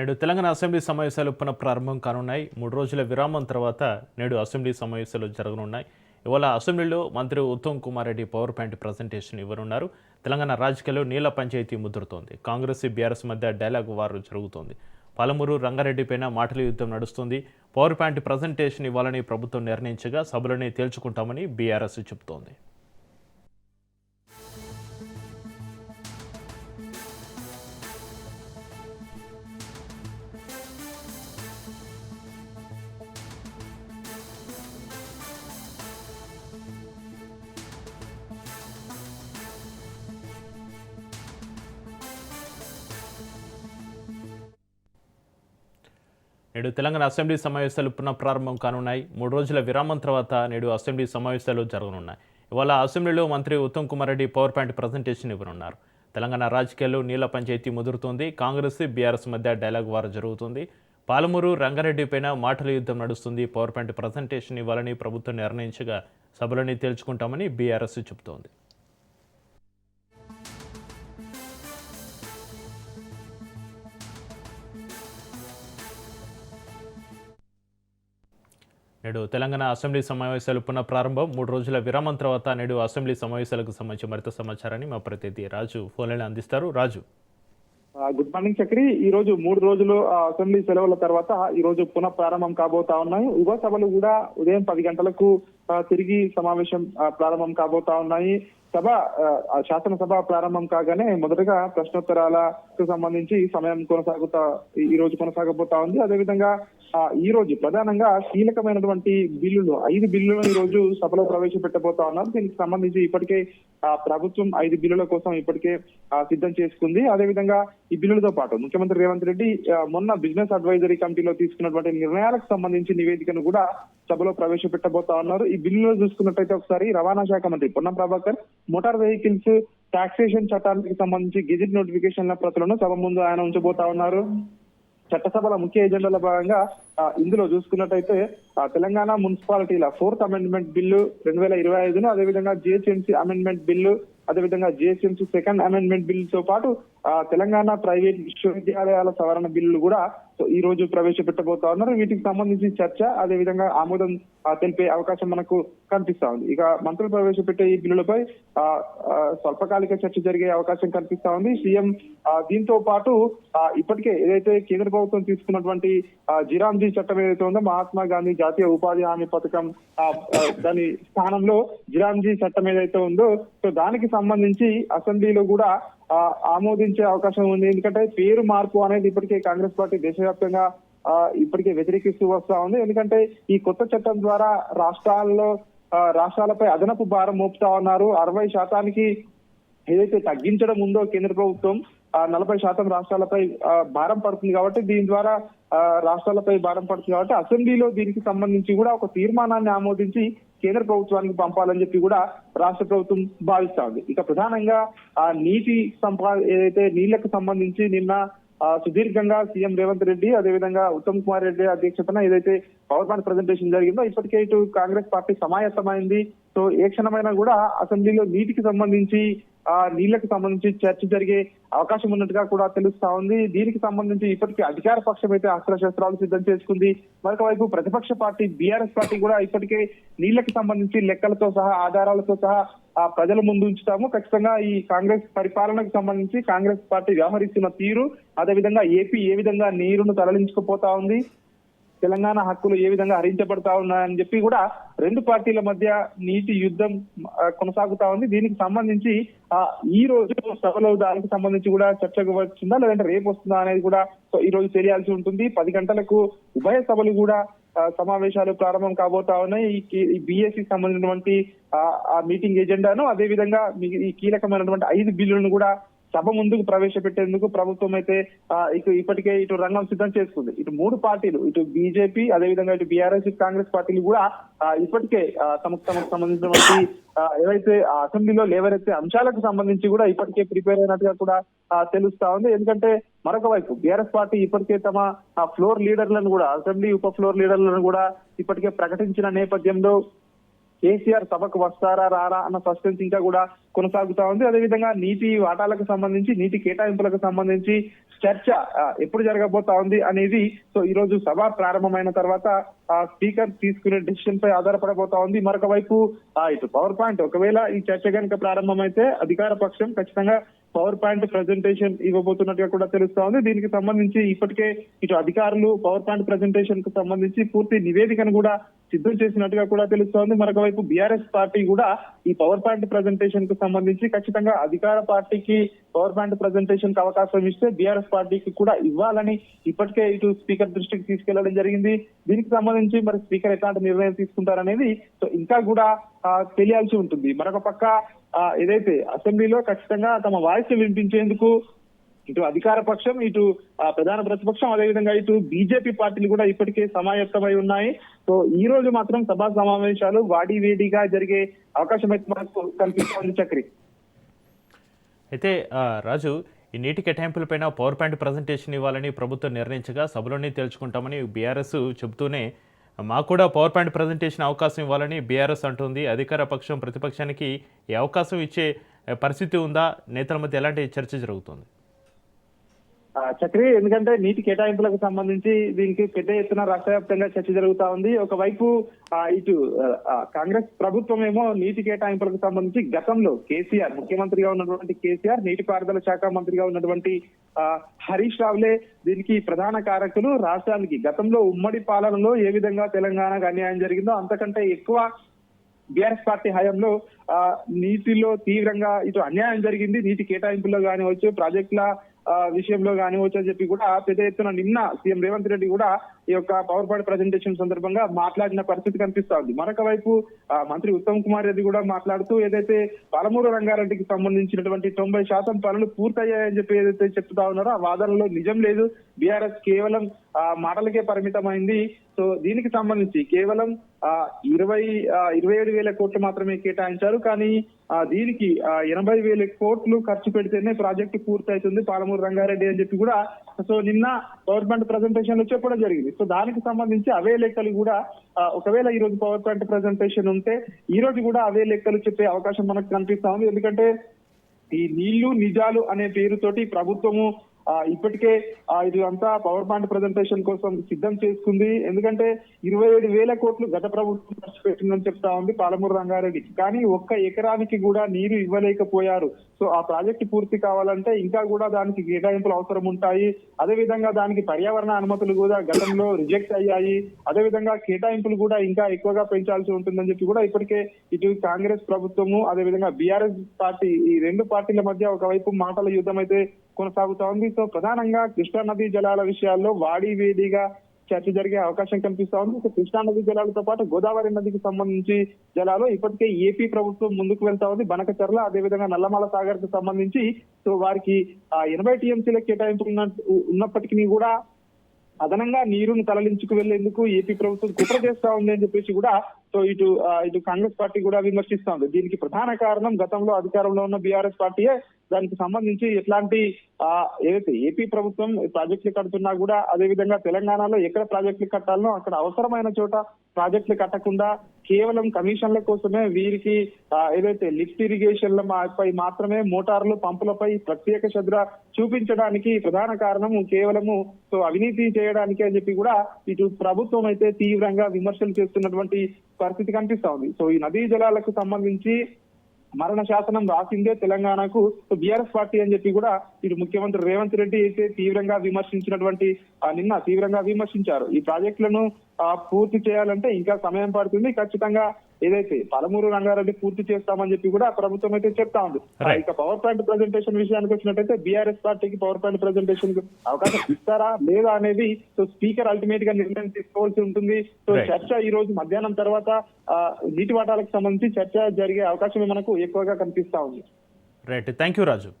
నేడు తెలంగాణ అసెంబ్లీ సమావేశాలు పునఃప్రారంభం కానున్నాయి. మూడు రోజుల విరామం తర్వాత నేడు అసెంబ్లీ సమావేశాలు జరగనున్నాయి. ఇవాళ అసెంబ్లీలో మంత్రి Uttam Kumar Reddy power point presentation ఇవ్వనున్నారు. తెలంగాణ రాజకీయాల్లో నీళ్ళ పంచాయతీ ముదురుతోంది. కాంగ్రెస్ బీఆర్ఎస్ మధ్య డైలాగ్ వారు జరుగుతోంది. పాలమూరు రంగారెడ్డి పైన మాటల యుద్ధం నడుస్తుంది. పవర్ పాయింట్ ప్రజెంటేషన్ ఇవ్వాలని ప్రభుత్వం నిర్ణయించగా సభలోనే తేల్చుకుంటామని బీఆర్ఎస్ చెబుతోంది. నేడు తెలంగాణ అసెంబ్లీ సమావేశాలు పునఃప్రారంభం కానున్నాయి. మూడు రోజుల విరామం తర్వాత నేడు అసెంబ్లీ సమావేశాలు జరగనున్నాయి. ఇవాళ అసెంబ్లీలో మంత్రి Uttam Kumar Reddy power point presentation ఇవ్వనున్నారు. తెలంగాణ రాజకీయాల్లో నీళ్ళ పంచాయతీ ముదురుతోంది. కాంగ్రెస్ బీఆర్ఎస్ మధ్య డైలాగ్ వార్ జరుగుతుంది. పాలమూరు రంగారెడ్డి పైన మాటల యుద్ధం నడుస్తుంది. పవర్ పాయింట్ ప్రజెంటేషన్ ఇవ్వాలని ప్రభుత్వం నిర్ణయించగా సభలోని తేల్చుకుంటామని బీఆర్ఎస్ చెబుతోంది. నేడు తెలంగాణ అసెంబ్లీ సమావేశాలు పునఃప్రారంభం. మూడు రోజుల విరామం తర్వాత నేడు అసెంబ్లీ సమావేశాలకు సంబంధించి మరింత సమాచారాన్ని మా ప్రతినిధి రాజు ఫోన్లైన్ అందిస్తారు. రాజు. Good morning Chakri. ఈ రోజు మూడు రోజులు అసెంబ్లీ సెలవుల తర్వాత ఈ రోజు పునః ప్రారంభం కాబోతా ఉన్నాయి. ఉభయ సభలు కూడా ఉదయం పది గంటలకు తిరిగి సమావేశం ప్రారంభం కాబోతా ఉన్నాయి. సభ శాసనసభ ప్రారంభం కాగానే మొదటగా ప్రశ్నోత్తరాలకు సంబంధించి సమయం కొనసాగుతా ఈ- రోజు కొనసాగబోతా ఉంది. అదేవిధంగా ఈ రోజు ప్రధానంగా కీలకమైనటువంటి బిల్లులు ఐదు బిల్లులను ఈ రోజు సభలో ప్రవేశపెట్టబోతా ఉన్నారు దీనికి సంబంధించి ఇప్పటికే ఆ, ప్రభుత్వం ఐదు బిల్లుల కోసం ఇప్పటికే సిద్ధం చేసుకుంది. అదేవిధంగా ఈ బిల్లులతో పాటు ముఖ్యమంత్రి రేవంత్ రెడ్డి మొన్న బిజినెస్ అడ్వైజరీ కమిటీలో తీసుకున్నటువంటి నిర్ణయాలకు సంబంధించి నివేదికను కూడా సభలో ప్రవేశపెట్టబోతా ఉన్నారు. ఈ బిల్లులో చూసుకున్నట్టయితే ఒకసారి రవాణా శాఖ మంత్రి Ponnam Prabhakar motor vehicles taxation చట్టానికి సంబంధించి గెజిట్ నోటిఫికేషన్ల ప్రతులను సభ ముందు ఆయన ఉంచబోతా ఉన్నారు. చట్టసభల ముఖ్య ఎజెండాలో భాగంగా ఇందులో చూసుకున్నట్టయితే తెలంగాణ మున్సిపాలిటీల ఫోర్త్ అమెండ్మెంట్ బిల్లు రెండు వేల ఇరవై ఐదును అదేవిధంగా జిహెచ్ఎంసీ అమెండ్మెంట్ బిల్లు అదేవిధంగా జిహెచ్ఎంసీ సెకండ్ అమెండ్మెంట్ బిల్లుతో పాటు తెలంగాణ ప్రైవేట్ విశ్వవిద్యాలయాల సవరణ బిల్లులు కూడా ఈ రోజు ప్రవేశపెట్టబోతా ఉన్నారు. వీటికి సంబంధించి చర్చ అదే విధంగా ఆమోదం తెలిపే అవకాశం మనకు కనిపిస్తా ఉంది. ఇక మంత్రులు ప్రవేశపెట్టే ఈ బిల్లులపై ఆ, స్వల్పకాలిక చర్చ జరిగే అవకాశం కనిపిస్తా ఉంది. సీఎం ఆ, దీంతో పాటు ఇప్పటికే ఏదైతే కేంద్ర ప్రభుత్వం తీసుకున్నటువంటి జిరాంజీ జిరామ్జీ చట్టం ఏదైతే ఉందో మహాత్మా గాంధీ జాతీయ ఉపాధి హామీ పథకం దాని స్థానంలో జిరాంజీ చట్టం ఏదైతే ఉందో సో దానికి సంబంధించి అసెంబ్లీలో కూడా ఆమోదించే అవకాశం ఉంది. ఎందుకంటే పేరు మార్పు అనేది ఇప్పటికే కాంగ్రెస్ పార్టీ దేశవ్యాప్తంగా ఆ, ఇప్పటికే వ్యతిరేకిస్తూ వస్తా ఉంది. ఎందుకంటే ఈ కొత్త చట్టం ద్వారా రాష్ట్రాల్లో రాష్ట్రాలపై అదనపు భారం మోపుతా ఉన్నారు. అరవై శాతానికి ఏదైతే తగ్గించడం ఉందో కేంద్ర ప్రభుత్వం నలభై శాతం రాష్ట్రాలపై భారం పడుతుంది కాబట్టి దీని ద్వారా ఆ, రాష్ట్రాలపై భారం పడుతుంది కాబట్టి అసెంబ్లీలో దీనికి సంబంధించి కూడా ఒక తీర్మానాన్ని ఆమోదించి కేంద్ర ప్రభుత్వానికి పంపాలని చెప్పి కూడా రాష్ట్ర ప్రభుత్వం భావిస్తా ఉంది ఇక ప్రధానంగా ఆ నీటి సంపా ఏదైతే నీళ్ళకు సంబంధించి నిన్న సుదీర్ఘంగా సీఎం రేవంత్ రెడ్డి అదేవిధంగా ఉత్తమ్ కుమార్ రెడ్డి అధ్యక్షతన ఏదైతే పవర్ పాయింట్ ప్రజెంటేషన్ జరిగిందో ఇప్పటికే ఇటు కాంగ్రెస్ పార్టీ సమాయత్తమైంది. సో ఏ క్షణమైనా కూడా అసెంబ్లీలో నీటికి సంబంధించి ఆ నీళ్ళకు సంబంధించి చర్చ జరిగే అవకాశం ఉన్నట్టుగా కూడా తెలుస్తా ఉంది. దీనికి సంబంధించి ఇప్పటికీ అధికార పక్షం అయితే అస్త్రశస్త్రాలు సిద్ధం చేసుకుంది. మరొక వైపు ప్రతిపక్ష పార్టీ బీఆర్ఎస్ పార్టీ కూడా ఇప్పటికే నీళ్ళకు సంబంధించి లెక్కలతో సహా ఆధారాలతో సహా ఆ ప్రజల ముందు ఉంచుతాము. ఖచ్చితంగా ఈ కాంగ్రెస్ పరిపాలనకు సంబంధించి కాంగ్రెస్ పార్టీ వ్యవహరిస్తున్న తీరు అదేవిధంగా ఏపీ ఏ విధంగా నీరును తరలించుకుపోతా ఉంది. తెలంగాణ హక్కులు ఏ విధంగా హరించబడతా ఉన్నాయని చెప్పి కూడా రెండు పార్టీల మధ్య నీటి యుద్ధం కొనసాగుతా ఉంది. దీనికి సంబంధించి ఆ, ఈ రోజు సభలో దానికి సంబంధించి కూడా చర్చకు వచ్చిందా? లేదంటే రేపు వస్తుందా అనేది కూడా ఈ రోజు తెలియాల్సి ఉంటుంది. పది గంటలకు ఉభయ సభలు కూడా సమావేశాలు ప్రారంభం కాబోతా ఉన్నాయి. ఈ కి- బిఎస్సి సంబంధించినటువంటి ఆ, మీటింగ్ ఎజెండాను అదే విధంగా ఈ కీలకమైనటువంటి ఐదు బిల్లులను కూడా సభ ముందుకు ప్రవేశపెట్టేందుకు ప్రభుత్వం అయితే ఇటు ఇప్పటికే ఇటు రంగం సిద్ధం చేసుకుంది. ఇటు మూడు పార్టీలు ఇటు బీజేపీ అదేవిధంగా ఇటు బీఆర్ఎస్ కాంగ్రెస్ పార్టీలు కూడా ఇప్పటికే తమకు తమకు సంబంధించినటువంటి ఏవైతే అసెంబ్లీలో లేవరైతే అంశాలకు సంబంధించి కూడా ఇప్పటికే ప్రిపేర్ అయినట్టుగా కూడా తెలుస్తా ఉంది. ఎందుకంటే మరొక వైపు బీఆర్ఎస్ పార్టీ ఇప్పటికే తమ ఆ ఫ్లోర్ లీడర్లను కూడా అసెంబ్లీ ఉప ఫ్లోర్ లీడర్లను కూడా ఇప్పటికే ప్రకటించిన నేపథ్యంలో కేసీఆర్ సభకు వస్తారా రారా అన్న సస్పెన్స్ ఇంకా కూడా కొనసాగుతా ఉంది. అదేవిధంగా నీటి వాటాలకు సంబంధించి నీటి కేటాయింపులకు సంబంధించి చర్చ ఎప్పుడు జరగబోతా ఉంది అనేది సో ఈ రోజు సభ ప్రారంభమైన తర్వాత ఆ స్పీకర్ తీసుకునే డిసిషన్ పై ఆధారపడబోతా ఉంది. మరొక వైపు ఇటు పవర్ పాయింట్ ఒకవేళ ఈ చర్చ కనుక ప్రారంభమైతే అధికార పక్షం ఖచ్చితంగా పవర్ పాయింట్ ప్రజెంటేషన్ ఇవ్వబోతున్నట్టుగా కూడా తెలుస్తా ఉంది. దీనికి సంబంధించి ఇప్పటికే ఇటు అధికారులు పవర్ పాయింట్ ప్రజెంటేషన్కు సంబంధించి పూర్తి నివేదికను కూడా సిద్ధం చేసినట్టుగా కూడా తెలుస్తోంది. మరొక వైపు బీఆర్ఎస్ పార్టీ కూడా ఈ పవర్ పాయింట్ ప్రజెంటేషన్కు సంబంధించి ఖచ్చితంగా అధికార పార్టీకి పవర్ పాయింట్ ప్రజెంటేషన్కు అవకాశం ఇస్తే బీఆర్ఎస్ పార్టీకి కూడా ఇవ్వాలని ఇప్పటికే ఇటు స్పీకర్ దృష్టికి తీసుకెళ్ళడం జరిగింది. దీనికి సంబంధించి మరి స్పీకర్ ఎట్లాంటి నిర్ణయం తీసుకుంటారనేది సో ఇంకా కూడా తెలియాల్సి ఉంటుంది. మరొక పక్క ఆ, ఏదైతే అసెంబ్లీలో ఖచ్చితంగా తమ వాయిస్ వినిపించేందుకు ఇటు అధికార పక్షం ఇటు ప్రధాన ప్రతిపక్షం అదేవిధంగా ఇటు బీజేపీ పార్టీలు కూడా ఇప్పటికే సమాయత్తమై ఉన్నాయి. సో ఈ రోజు మాత్రం సభా సమావేశాలు వాడి వేడిగా జరిగే అవకాశం అయితే మనకు కనిపిస్తోంది చక్రి. అయితే రాజు ఈ నీటి కేటాయింపులపైన పవర్ పాయింట్ ప్రజెంటేషన్ ఇవ్వాలని ప్రభుత్వం నిర్ణయించగా సభలోనే తేల్చుకుంటామని బీఆర్ఎస్ చెబుతూనే మాకు కూడా పవర్ పాయింట్ ప్రజెంటేషన్ అవకాశం ఇవ్వాలని బీఆర్ఎస్ అంటుంది. అధికార పక్షం ప్రతిపక్షానికి ఈ అవకాశం ఇచ్చే పరిస్థితి ఉందా? నేతల మధ్య ఎలాంటి చర్చ జరుగుతుంది? చక్రి ఎందుకంటే నీటి కేటాయింపులకు సంబంధించి దీనికి పెద్ద ఎత్తున రాష్ట్ర వ్యాప్తంగా చర్చ జరుగుతా ఉంది. ఒకవైపు ఇటు కాంగ్రెస్ ప్రభుత్వం ఏమో నీటి కేటాయింపులకు సంబంధించి గతంలో కేసీఆర్ ముఖ్యమంత్రిగా ఉన్నటువంటి కేసీఆర్ నీటిపారుదల శాఖ మంత్రిగా ఉన్నటువంటి ఆ, హరీష్ రావులే దీనికి ప్రధాన కారకులు. రాష్ట్రానికి గతంలో ఉమ్మడి పాలనలో ఏ విధంగా తెలంగాణకు అన్యాయం జరిగిందో అంతకంటే ఎక్కువ బీఆర్ఎస్ పార్టీ హయాంలో ఆ, నీటిలో తీవ్రంగా ఇటు అన్యాయం జరిగింది. నీటి కేటాయింపుల్లో కానివచ్చు ప్రాజెక్టుల విషయంలో కానివచ్చు అని చెప్పి కూడా పెద్ద ఎత్తున నిన్న సీఎం రేవంత్ రెడ్డి కూడా ఈ యొక్క పవర్ పాయింట్ ప్రజెంటేషన్ సందర్భంగా మాట్లాడిన పరిస్థితి కనిపిస్తా ఉంది. మరొక వైపు ఆ, మంత్రి ఉత్తమ్ కుమార్ రెడ్డి కూడా మాట్లాడుతూ ఏదైతే పాలమూరు రంగారెడ్డికి సంబంధించినటువంటి తొంభై శాతం పనులు పూర్తయ్యాయని చెప్పి ఏదైతే చెప్తా ఉన్నారో ఆ వాదనలో నిజం లేదు. బీఆర్ఎస్ కేవలం ఆ, మాటలకే పరిమితమైంది. సో దీనికి సంబంధించి కేవలం ఆ, ఇరవై ఇరవై ఏడు వేల కోట్లు మాత్రమే కేటాయించారు. కానీ దీనికి ఎనభై వేల కోట్లు ఖర్చు పెడితేనే ప్రాజెక్టు పూర్తవుతుంది పాలమూరు రంగారెడ్డి అని చెప్పి కూడా సో నిన్న పవర్ పాయింట్ ప్రజెంటేషన్లో చెప్పడం జరిగింది. సో దానికి సంబంధించి అవే లెక్కలు కూడా ఒకవేళ ఈ రోజు పవర్ పాయింట్ ప్రజెంటేషన్ ఉంటే ఈ రోజు కూడా అవే లెక్కలు చెప్పే అవకాశం మనకు కనిపిస్తా ఉంది. ఎందుకంటే ఈ నీళ్ళు నిజాలు అనే పేరుతోటి ప్రభుత్వము ఇప్పటికే ఇది అంతా పవర్ పాయింట్ ప్రజెంటేషన్ కోసం సిద్ధం చేసుకుంది. ఎందుకంటే ఇరవై ఏడు వేల కోట్లు గత ప్రభుత్వం ఖర్చు పెట్టిందని చెప్తా ఉంది పాలమూరు రంగారెడ్డి. కానీ ఒక్క ఎకరానికి కూడా నీరు ఇవ్వలేకపోయారు. సో ఆ ప్రాజెక్టు పూర్తి కావాలంటే ఇంకా కూడా దానికి కేటాయింపులు అవసరం ఉంటాయి. అదే విధంగా దానికి పర్యావరణ అనుమతులు కూడా గతంలో రిజెక్ట్ అయ్యాయి. అదే విధంగా కేటాయింపులు కూడా ఇంకా ఎక్కువగా పెంచాల్సి ఉంటుందని చెప్పి కూడా ఇప్పటికే ఇటు కాంగ్రెస్ ప్రభుత్వము అదే విధంగా బీఆర్ఎస్ పార్టీ ఈ రెండు పార్టీల మధ్య ఒకవైపు మాటల యుద్ధం అయితే కొనసాగుతా ఉంది సో ప్రధానంగా కృష్ణా నదీ జలాల విషయాల్లో వాడి వేడిగా చర్చ జరిగే అవకాశం కనిపిస్తా ఉంది సో కృష్ణా నదీ జలాలతో పాటు గోదావరి నదికి సంబంధించి జలాలు ఇప్పటికే ఏపీ ప్రభుత్వం ముందుకు వెళ్తా ఉంది బనకచర్ల అదేవిధంగా నల్లమల సాగర్కు సంబంధించి సో వారికి ఎనభై టీఎంసీల కేటాయింపు ఉన్న- ఉన్నప్పటికీ కూడా అదనంగా నీరును తరలించుకు వెళ్ళేందుకు ఏపీ ప్రభుత్వం కుట్ర చేస్తా ఉంది అని చెప్పేసి కూడా సో ఇటు ఇటు కాంగ్రెస్ పార్టీ కూడా విమర్శిస్తోంది. దీనికి ప్రధాన కారణం గతంలో అధికారంలో ఉన్న బీఆర్ఎస్ పార్టీయే. దానికి సంబంధించి ఎట్లాంటి ఆ, ఏదైతే ఏపీ ప్రభుత్వం ప్రాజెక్టులు కడుతున్నా కూడా అదే విధంగా తెలంగాణలో ఎక్కడ ప్రాజెక్టులు కట్టాలనో అక్కడ అవసరమైన చోట ప్రాజెక్టులు కట్టకుండా కేవలం కమిషన్ల కోసమే వీరికి ఏదైతే లిఫ్ట్ ఇరిగేషన్ల మా- పై మాత్రమే మోటార్లు పంపులపై ప్రత్యేక శ్రద్ధ చూపించడానికి ప్రధాన కారణం కేవలము సో అవినీతి చేయడానికి అని చెప్పి కూడా ఇటు ప్రభుత్వం అయితే తీవ్రంగా విమర్శలు చేస్తున్నటువంటి పరిస్థితి కనిపిస్తా ఉంది సో ఈ నదీ జలాలకు సంబంధించి మరణ శాసనం రాసిందే తెలంగాణకు. బీఆర్ఎస్ పార్టీ అని చెప్పి కూడా ఇటు ముఖ్యమంత్రి రేవంత్ రెడ్డి అయితే తీవ్రంగా విమర్శించినటువంటి ఆ, నిన్న తీవ్రంగా విమర్శించారు. ఈ ప్రాజెక్టులను ఆ, పూర్తి చేయాలంటే ఇంకా సమయం పడుతుంది. ఖచ్చితంగా ఏదైతే పలమూరు రంగారెడ్డి పూర్తి చేస్తామని చెప్పి కూడా ప్రభుత్వం అయితే చెప్తా ఉంది. ఇక పవర్ పాయింట్ ప్రజెంటేషన్ విషయానికి వచ్చినట్టయితే బీఆర్ఎస్ పార్టీకి పవర్ పాయింట్ ప్రజెంటేషన్ అవకాశం ఇస్తారా లేదా అనేది సో స్పీకర్ అల్టిమేట్గా నిర్ణయం తీసుకోవాల్సి ఉంటుంది. సో. చర్చ ఈ రోజు మధ్యాహ్నం తర్వాత నీటి వాటాలకు సంబంధించి చర్చ జరిగే అవకాశం మనకు ఎక్కువగా కనిపిస్తా ఉంది. Right thank you Raju